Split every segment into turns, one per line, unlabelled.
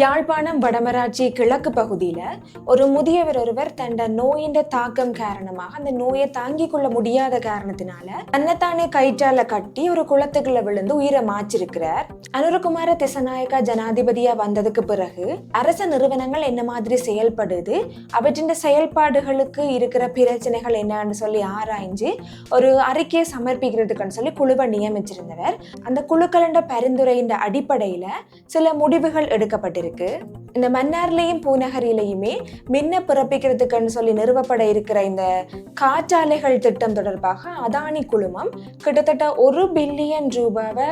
யாழ்ப்பாணம் வடமராட்சி கிழக்கு பகுதியில் ஒரு முதியவர் ஒருவர் தண்ட நோயின் தாக்கம் காரணமாக அந்த நோயை தாங்கிக் கொள்ள முடியாத காரணத்தினால தன்னைத்தானே கயிற்றால கட்டி ஒரு குளத்துக்குள்ள விழுந்து உயிரை மாச்சிருக்கிறார் அனுரகுமார திசநாயக்கா ஜனாதிபதியா வந்ததுக்கு பிறகு அரச நிறுவனங்கள் என்ன மாதிரி செயல்படுது அவற்றின் செயல்பாடுகளுக்கு இருக்கிற பிரச்சனைகள் என்னன்னு சொல்லி ஆராய்ஞ்சு ஒரு அறிக்கையை சமர்ப்பிக்கிறதுக்குன்னு சொல்லி குழுவை நியமிச்சிருந்தவர். அந்த குழுக்களின் பரிந்துரையின் அடிப்படையில சில முடிவுகள் எடுக்கப்பட்டிருக்கு. இந்த மன்னார்லையும் பூநகரிலையுமே மின்ன பிறப்பிக்கிறதுக்குன்னு சொல்லி நிறுவப்பட இருக்கிற இந்த காற்றாலைகள் திட்டம் தொடர்பாக அதானி குழுமம் கிட்டத்தட்ட ஒரு பில்லியன் ரூபாவை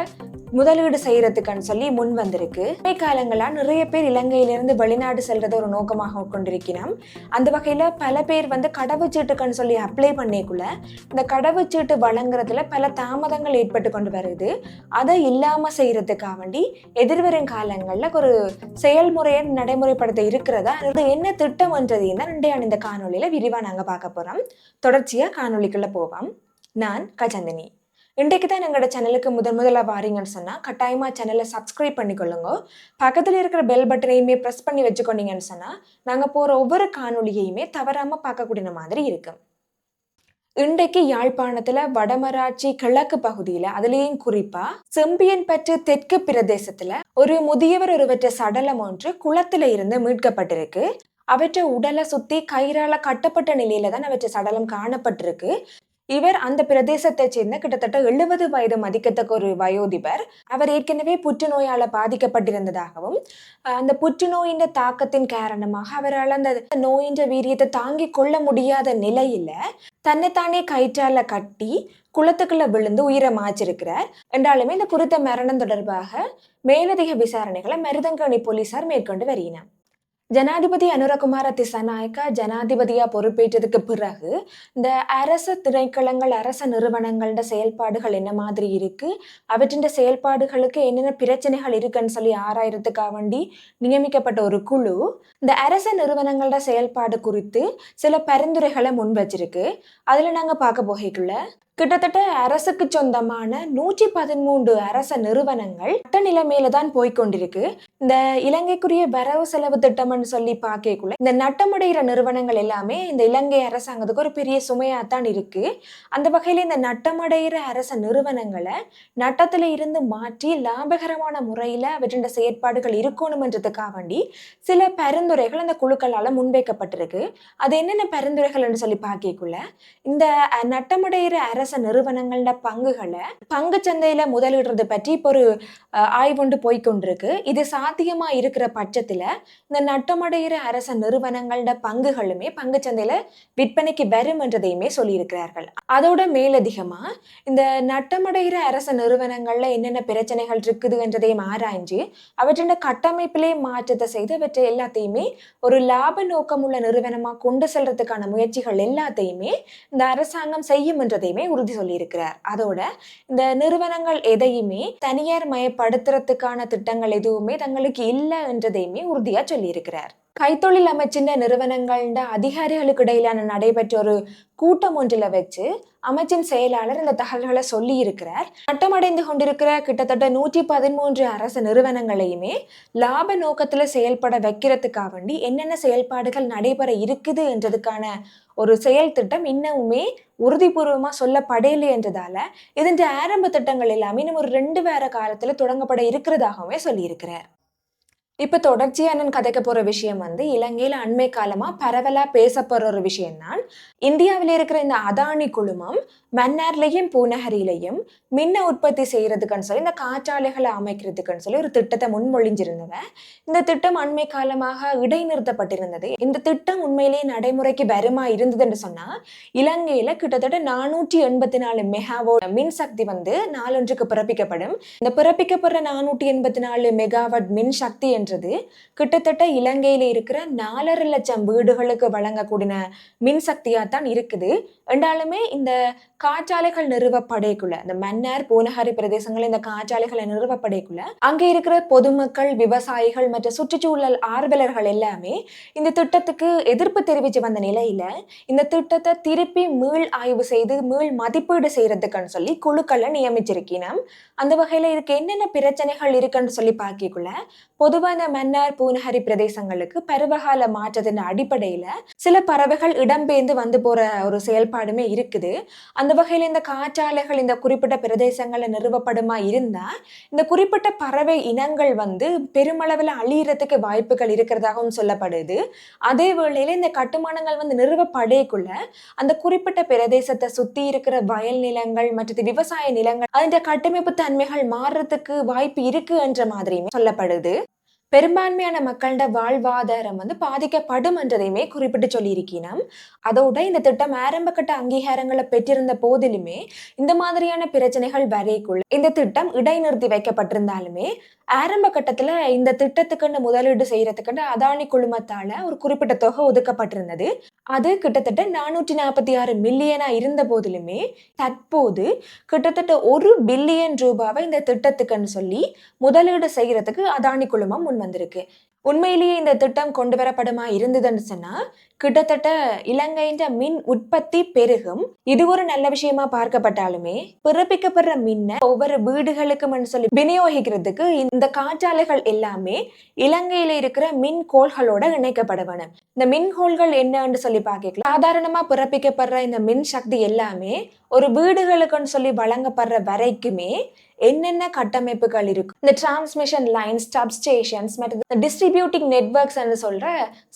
முதலீடு செய்யறதுக்குன்னு சொல்லி முன் வந்திருக்கு. காலங்களா நிறைய பேர் இலங்கையிலிருந்து வெளிநாடு செல்றத ஒரு நோக்கமாக கொண்டிருக்கிறோம். அந்த வகையில பல பேர் வந்து கடவுச்சீட்டுக்குன்னு சொல்லி அப்ளை பண்ணிக்குள்ள இந்த கடவுச்சீட்டு வழங்குறதுல பல தாமதங்கள் ஏற்பட்டு கொண்டு வருது. அதை இல்லாம செய்யறதுக்காக வேண்டி எதிர்வரும் காலங்களில் ஒரு செயல்முறையை நடைமுறைப்படுத்த இருக்கிறதா அது என்ன திட்டம்ன்றதையும் தான் இன்றைய இந்த காணொளியில விரிவா நாங்க பார்க்க போறோம். தொடர்ச்சியா காணொளிக்குள்ள போவோம். நான் கஜந்தினி. இன்றைக்கு தான் எங்களோட சேனலுக்கு முதன் முதல்ல வாரீங்கன்னு சொன்னால் கட்டாயமாக சேனலை சப்ஸ்கிரைப் பண்ணிக்கொள்ளுங்க. பக்கத்தில் இருக்கிற பெல் பட்டனையுமே ப்ரெஸ் பண்ணி வச்சுக்கொண்டீங்கன்னு சொன்னால் நாங்கள் போகிற ஒவ்வொரு காணொளியையுமே தவறாமல் பார்க்கக்கூடிய மாதிரி இருக்கும் இன்றைக்கு யாழ்ப்பாணத்தில் வடமராட்சி கிழக்கு பகுதியில அதுலேயும் குறிப்பா செம்பியன்பற்று தெற்கு பிரதேசத்துல ஒரு முதியவர் ஒருவற்ற சடலம் ஒன்று குளத்துல இருந்து மீட்கப்பட்டிருக்கு. அவற்றை உடலை சுத்தி கயிறால கட்டப்பட்ட நிலையில தான் அவற்றை சடலம் காணப்பட்டிருக்கு. இவர் அந்த பிரதேசத்தை சேர்ந்த கிட்டத்தட்ட எழுபது வயது மதிக்கத்தக்க ஒரு வயோதிபர். அவர் ஏற்கனவே புற்றுநோயால பாதிக்கப்பட்டிருந்ததாகவும் அந்த புற்றுநோயின் தாக்கத்தின் காரணமாக அவரால் அந்த நோயின் வீரியத்தை தாங்கி கொள்ள முடியாத நிலையில தன்னைத்தானே கயிற்றால கட்டி குளத்துக்குள்ள விழுந்து உயிரை மாச்சிருக்கிறார் என்றாலுமே இந்த குறித்த மரணம் தொடர்பாக மேலதிக விசாரணைகளை மருதங்கணி போலீசார் மேற்கொண்டு வருகிறார் ஜனாதிபதி அனுரகுமார திசநாயக்கா ஜனாதிபதியா பொறுப்பேற்றதுக்கு பிறகு இந்த அரச திணைக்களங்கள் அரச நிறுவனங்களோட செயல்பாடுகள் என்ன மாதிரி இருக்கு? அவற்றின் செயல்பாடுகளுக்கு என்னென்ன பிரச்சனைகள் இருக்குன்னு சொல்லி ஆராயறதுக்காக வேண்டி நியமிக்கப்பட்ட ஒரு குழு இந்த அரச நிறுவனங்களோட செயல்பாடு குறித்து சில பரிந்துரைகளை முன் வச்சிருக்கு. அதுல நாங்க பார்க்க போகைக்குள்ள கிட்டத்தட்ட அரசுக்கு சொந்தமான நூற்றி பதிமூன்று அரச நிறுவனங்கள் மட்ட நிலைமையில தான் போய்கொண்டிருக்கு இந்த இலங்கைக்குரிய வரவு செலவு திட்டம்னு சொல்லி பார்க்கக்குள்ள இந்த நட்டமடைகிற நிறுவனங்கள் எல்லாமே இந்த இலங்கை அரசாங்கத்துக்கு ஒரு பெரிய சுமையாக தான் இருக்கு. அந்த வகையில் இந்த நட்டமடைகிற அரச நிறுவனங்களை நட்டத்தில் இருந்து மாற்றி லாபகரமான முறையில் அவற்றின் செயற்பாடுகள் இருக்கணும்ன்றதுக்காக வேண்டி சில பரிந்துரைகள் அந்த குழுக்களால் முன்வைக்கப்பட்டிருக்கு. அது என்னென்ன பரிந்துரைகள்னு சொல்லி பார்க்கக்குள்ள இந்த நட்டமடைகிற அரச நிறுவனங்களோட பங்குகளை பங்கு சந்தையில முதலிடுறது பற்றி இப்போ ஒரு ஆய்வுண்டு போய்கொண்டிருக்கு இது சாத்தியமா இருக்கிற பட்சத்துல இந்த நட்டமடைகிற அரச நிறுவனங்களோட பங்குகளுமே பங்கு சந்தையில விற்பனைக்கு வரும் என்றதையுமே சொல்லியிருக்கிறார்கள். அதோட மேலதிகமா இந்த நட்டமடைகிற அரச நிறுவனங்கள்ல என்னென்ன பிரச்சனைகள் இருக்குது என்றதையும் ஆராய்ஞ்சு அவற்றின் கட்டமைப்பிலே மாற்றத்தை செய்து அவற்றை எல்லாத்தையுமே ஒரு லாப நோக்கம் உள்ள நிறுவனமா கொண்டு செல்றதுக்கான முயற்சிகள் எல்லாத்தையுமே இந்த அரசாங்கம் செய்யும் என்றதையுமே உறுதி சொல்லியிருக்கிறார். அதோட இந்த நிறுவனங்கள் எதையுமே தனியார் மயப்படுத்துறதுக்கான திட்டங்கள் எதுவுமே தங்களுக்கு இல்லை என்றதையுமே உறுதியா சொல்லியிருக்கிறார். கைத்தொழில் அமைச்சின் நிறுவனங்கள்ட அதிகாரிகளுக்கு இடையிலான நடைபெற்ற ஒரு கூட்டம் ஒன்றில் வச்சு அமைச்சின் செயலாளர் இந்த தகவல்களை சொல்லி இருக்கிறார் நட்டமடைந்து கொண்டிருக்கிற கிட்டத்தட்ட நூற்றி பதிமூன்று அரசு நிறுவனங்களையுமே லாப நோக்கத்தில் செயல்பட வைக்கிறதுக்காக வேண்டி என்னென்ன செயல்பாடுகள் நடைபெற இருக்குது என்றதுக்கான ஒரு செயல் திட்டம் இன்னமுமே உறுதிபூர்வமாக சொல்லப்படையில்லை என்றதால இதன் ஆரம்ப திட்டங்கள் எல்லாமே இன்னும் ஒரு ரெண்டு வார காலத்தில் தொடங்கப்பட இருக்கிறதாகவே சொல்லியிருக்கிறார். இப்போ தொடர்ச்சியா நான் கதைக்க போற விஷயம் வந்து இலங்கையில் அண்மை காலமா பரவலா பேசப்படுற ஒரு விஷயம்தான். இந்தியாவில் இருக்கிற இந்த அதானி குழுமம் மன்னார்லேயும் பூநகரிலையும் மின்ன உற்பத்தி செய்யறதுக்குன்னு சொல்லி இந்த காற்றாலைகளை அமைக்கிறதுக்குன்னு சொல்லி ஒரு திட்டத்தை முன்மொழிஞ்சிருந்தவ இந்த திட்டம் அண்மை காலமாக இடைநிறுத்தப்பட்டிருந்தது. இந்த திட்டம் உண்மையிலேயே நடைமுறைக்கு வருமா இருந்ததுன்னு சொன்னா இலங்கையில கிட்டத்தட்ட நானூற்றி எண்பத்தி நாலு மெகாவோட் மின்சக்தி வந்து நாளொன்றுக்கு பிறப்பிக்கப்படும். இந்த பிறப்பிக்கப்படுற நானூற்றி எண்பத்தி நாலு மெகாவாட் மின் சக்தி அப்படின்றது கிட்டத்தட்ட இலங்கையில இருக்கிற நாலரை லட்சம் வீடுகளுக்கு வழங்கக்கூடிய மின்சக்தியாக தான் இருக்குது. என்றாலுமே இந்த காற்றாலைகள் நிறுவப்படைக்குள்ள இந்த மன்னார் பூனஹாரி பிரதேசங்கள் இந்த காற்றாலைகளை நிறுவப்படைக்குள்ள அங்க இருக்கிற பொதுமக்கள் விவசாயிகள் மற்றும் சுற்றுச்சூழல் ஆர்வலர்கள் எல்லாமே இந்த திட்டத்துக்கு எதிர்ப்பு தெரிவிச்சு வந்த நிலையில இந்த திட்டத்தை திருப்பி மீள் ஆய்வு செய்து மீள் மதிப்பீடு செய்யறதுக்குன்னு சொல்லி குழுக்களை நியமிச்சிருக்கணும் அந்த வகையில இதுக்கு என்னென்ன பிரச்சனைகள் இருக்குன்னு சொல்லி பார்க்கக்குள்ள பொதுவா அந்த மன்னார் பூனஹரி பிரதேசங்களுக்கு பருவகால மாற்றத்தின் அடிப்படையில சில பறவைகள் இடம்பெயர்ந்து வந்து போற ஒரு செயல்பாடுமே இருக்குது. அந்த வகையில் இந்த காற்றாலைகள் இந்த குறிப்பிட்ட பிரதேசங்கள்ல நிறுவப்படுமா இருந்தா இந்த குறிப்பிட்ட பறவை இனங்கள் வந்து பெருமளவில் அழியறதுக்கு வாய்ப்புகள் இருக்கிறதாகவும் சொல்லப்படுது. அதே வேளையில இந்த கட்டுமானங்கள் வந்து நிறுவப்படையக்குள்ள அந்த குறிப்பிட்ட பிரதேசத்தை சுத்தி இருக்கிற வயல் நிலங்கள் மற்றது விவசாய நிலங்கள் அதன் கட்டமைப்பு தன்மைகள் மாறுறதுக்கு வாய்ப்பு இருக்கு என்ற மாதிரியுமே சொல்லப்படுது. பெரும்பான்மையான மக்களோட வாழ்வாதாரம் வந்து பாதிக்கப்படும் என்றதையுமே குறிப்பிட்டு சொல்லியிருக்கணும் அதோட இந்த திட்டம் ஆரம்ப கட்ட அங்கீகாரங்களை பெற்றிருந்த போதிலுமே இந்த மாதிரியான பிரச்சனைகள் வரைக்குள்ள இந்த திட்டம் இடைநிறுத்தி வைக்கப்பட்டிருந்தாலுமே ஆரம்ப கட்டத்துல இந்த திட்டத்துக்குன்னு முதலீடு செய்யறதுக்குன்னு அதானி குழுமத்தால ஒரு குறிப்பிட்ட தொகை ஒதுக்கப்பட்டிருந்தது. அது கிட்டத்தட்ட நானூற்றி நாற்பத்தி ஆறு மில்லியனாக இருந்த போதிலுமே தற்போது கிட்டத்தட்ட ஒரு பில்லியன் ரூபாவை இந்த திட்டத்துக்குன்னு சொல்லி முதலீடு செய்கிறதுக்கு அதானி குழுமம் முன் வந்திருக்கு உண்மையிலேயே இந்த திட்டம் கொண்டு வரப்படுமா இருந்ததுன்னு சொன்னால் கிட்டத்தட்ட இலங்கையின் மின் உற்பத்தி பெருகும். இது ஒரு நல்ல விஷயமா பார்க்கப்பட்டாலுமே பிறப்பிக்கப்படுற மின்ன ஒவ்வொரு வீடுகளுக்கும் சொல்லி விநியோகிக்கிறதுக்கு இந்த காற்றாலைகள் எல்லாமே இலங்கையில இருக்கிற மின் கோள்களோட இணைக்கப்படுவன. இந்த மின் கோள்கள் என்னன்னு சொல்லி பார்க்கலாம் சாதாரணமா பிறப்பிக்கப்படுற இந்த மின் சக்தி எல்லாமே ஒரு வீடுகளுக்குன்னு சொல்லி வழங்கப்படுற வரைக்குமே என்னென்ன கட்டமைப்புகள் இருக்கும்? இந்த டிரான்ஸ்மிஷன் லைன்ஸ் ஸ்டேஷன்ஸ் மற்றும் டிஸ்ட்ரிபியூட்டிங் நெட்ஒர்க்ஸ் சொல்ற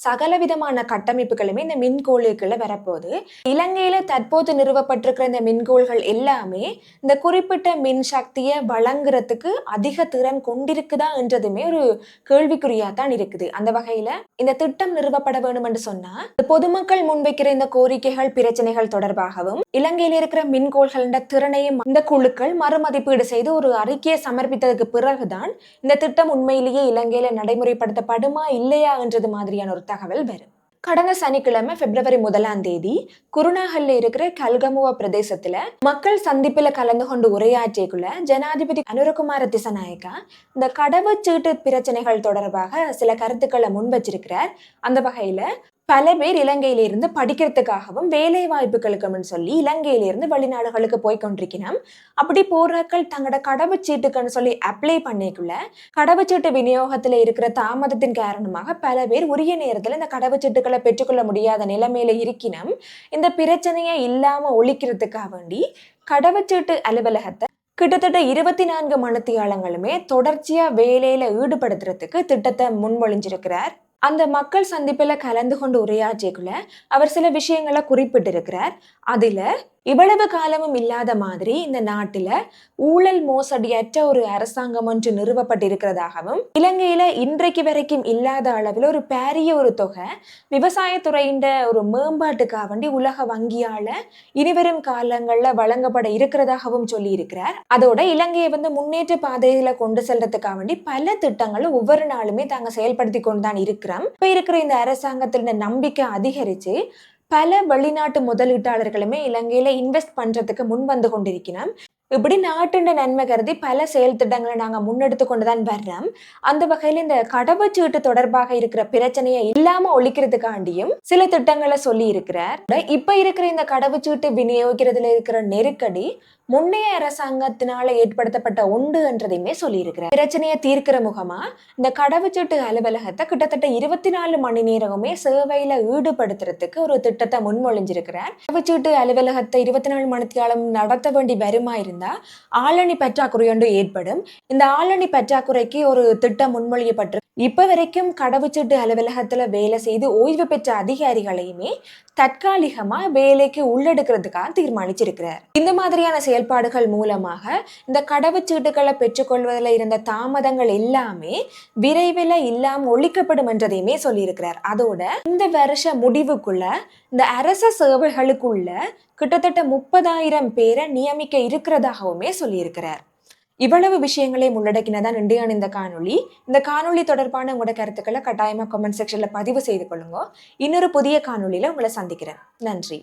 சகல விதமான கட்டமைப்பு கண்டுபிடிப்புகளுமே இந்த மின்கோளுக்குள்ள வரப்போகுது. இலங்கையில தற்போது நிறுவப்பட்டிருக்கிற இந்த மின்கோள்கள் எல்லாமே இந்த குறிப்பிட்ட மின் சக்தியை வழங்குறதுக்கு அதிக திறன் கொண்டிருக்குதா என்றதுமே ஒரு கேள்விக்குறியா தான் இருக்குது. அந்த வகையில இந்த திட்டம் நிறுவப்பட வேண்டும் என்று சொன்னா பொதுமக்கள் முன்வைக்கிற இந்த கோரிக்கைகள் பிரச்சனைகள் தொடர்பாகவும் இலங்கையில் இருக்கிற மின்கோள்களின் திறனையும் இந்த குழுக்கள் மறுமதிப்பீடு செய்து ஒரு அறிக்கையை சமர்ப்பித்ததுக்கு பிறகுதான் இந்த திட்டம் உண்மையிலேயே இலங்கையில நடைமுறைப்படுத்தப்படுமா இல்லையா என்றது மாதிரியான ஒரு தகவல் வரும். கடந்த சனிக்கிழமை பிப்ரவரி முதலாம் தேதி குருநாகல்ல இருக்கிற கல்கமுவா பிரதேசத்துல மக்கள் சந்திப்புல கலந்து கொண்டு உரையாற்றியக்குள்ள ஜனாதிபதி அனுரகுமார திசநாயக்கா இந்த கடவுச்சீட்டு பிரச்சனைகள் தொடர்பாக சில கருத்துக்களை முன் வச்சிருக்கிறார் அந்த வகையில பல பேர் இலங்கையிலிருந்து படிக்கிறதுக்காகவும் வேலை வாய்ப்புகளுக்கும் சொல்லி இலங்கையிலிருந்து வெளிநாடுகளுக்கு போய் கொண்டிருக்கணும் அப்படி போறாக்கள் தங்களோட கடவுச்சீட்டுக்குன்னு சொல்லி அப்ளை பண்ணிக்குள்ள கடவுச்சீட்டு விநியோகத்தில் இருக்கிற தாமதத்தின் காரணமாக பல பேர் உரிய நேரத்தில் இந்த கடவுச்சீட்டுகளை பெற்றுக்கொள்ள முடியாத நிலைமையில இருக்கணும் இந்த பிரச்சனையை இல்லாம ஒழிக்கிறதுக்காக வேண்டி கடவுச்சீட்டு அலுவலகத்தை கிட்டத்தட்ட இருபத்தி நான்கு மனத்தியாளங்களுமே தொடர்ச்சியா வேலையில ஈடுபடுத்துறதுக்கு திட்டத்தை முன்மொழிஞ்சிருக்கிறார். அந்த மக்கள் சந்திப்பில் கலந்து கொண்டு உரையாற்றியக்குள்ள அவர் சில விஷயங்களை குறிப்பிட்டிருக்கிறார். அதில் இவ்வளவு காலமும் இல்லாத மாதிரி இந்த நாட்டில ஊழல் மோசடியற்ற ஒரு அரசாங்கம் ஒன்று நிறுவப்பட்டிருக்கிறதாகவும் இலங்கையில இன்றைக்கு வரைக்கும் இல்லாத அளவில் ஒரு பெரிய ஒரு தொகை விவசாயத்துறையின் ஒரு மேம்பாட்டுக்காக வேண்டி உலக வங்கியால இனிவரும் காலங்கள்ல வழங்கப்பட இருக்கிறதாகவும் சொல்லி இருக்கிறார் அதோட இலங்கையை வந்து முன்னேற்ற பாதையில கொண்டு செல்றதுக்காக வேண்டி பல திட்டங்களும் ஒவ்வொரு நாளுமே தாங்க செயல்படுத்தி கொண்டுதான் இருக்கிறோம். இப்ப இருக்கிற இந்த அரசாங்கத்தின் நம்பிக்கை அதிகரிச்சு பல வெளிநாட்டு முதலீட்டாளர்களுமே இலங்கையில இன்வெஸ்ட் பண்றதுக்கு முன் வந்து கொண்டிருக்கிறோம். இப்படி நாட்டுண்ட நன்மை கருதி பல செயல் திட்டங்களை நாங்க முன்னெடுத்து கொண்டு தான் வர்றோம். அந்த வகையில இந்த கடவுச்சீட்டு தொடர்பாக இருக்கிற பிரச்சனையை இல்லாம ஒழிக்கிறதுக்காண்டியும் சில திட்டங்களை சொல்லி இருக்கிறார் இப்ப இருக்கிற இந்த கடவுச்சீட்டு விநியோகிக்கிறதுல இருக்கிற நெருக்கடி முன்னைய அரசாங்கத்தினால ஏற்படுத்தப்பட்ட உண்டு என்றதையுமே சொல்லியிருக்கிறார். பிரச்சனையை தீர்க்கிற முகமா இந்த கடவுச்சீட்டு அலுவலகத்தை கிட்டத்தட்ட இருபத்தி நாலு மணி நேரமுமே சேவையில ஈடுபடுத்துறதுக்கு ஒரு திட்டத்தை முன்மொழிஞ்சிருக்கிறார். கடவுச்சீட்டு அலுவலகத்தை இருபத்தி நாலு மணி காலம் நடத்த வேண்டி வருமா இருந்தா ஆளணி பற்றாக்குறை ஒன்று ஏற்படும். இந்த ஆளணி பற்றாக்குறைக்கு ஒரு திட்டம் முன்மொழியப்பட்டு இப்ப வரைக்கும் கடவுச்சீட்டு அலுவலகத்துல வேலை செய்து ஓய்வு பெற்ற அதிகாரிகளையுமே தற்காலிகமா வேலைக்கு உள்ளெடுக்கிறதுக்காக தீர்மானிச்சிருக்கிறார். இந்த மாதிரியான செயல் செயல்பாடுகள் மூலமாக இந்த கடவுச்சீட்டுகளை பெற்றுக்கொள்வதில் இருந்த தாமதங்கள் எல்லாமே விரைவில் இல்லாமல் ஒழிக்கப்படும் என்றதையுமே சொல்லியிருக்கிறார். அதோட இந்த வருஷ முடிவுக்குள்ள இந்த அரச சேவைகளுக்குள்ள கிட்டத்தட்ட முப்பதாயிரம் பேரை நியமிக்க இருக்கிறதாகவுமே சொல்லியிருக்கிறார். இவ்வளவு விஷயங்களை உள்ளடக்கினதான் இன்றையான இந்த காணொளி. இந்த காணொளி தொடர்பான உங்களோட கருத்துக்களை கட்டாயமா கமெண்ட் செக்ஷன்ல பதிவு செய்து கொள்ளுங்க. இன்னொரு புதிய காணொளியில உங்களை சந்திக்கிறேன். நன்றி.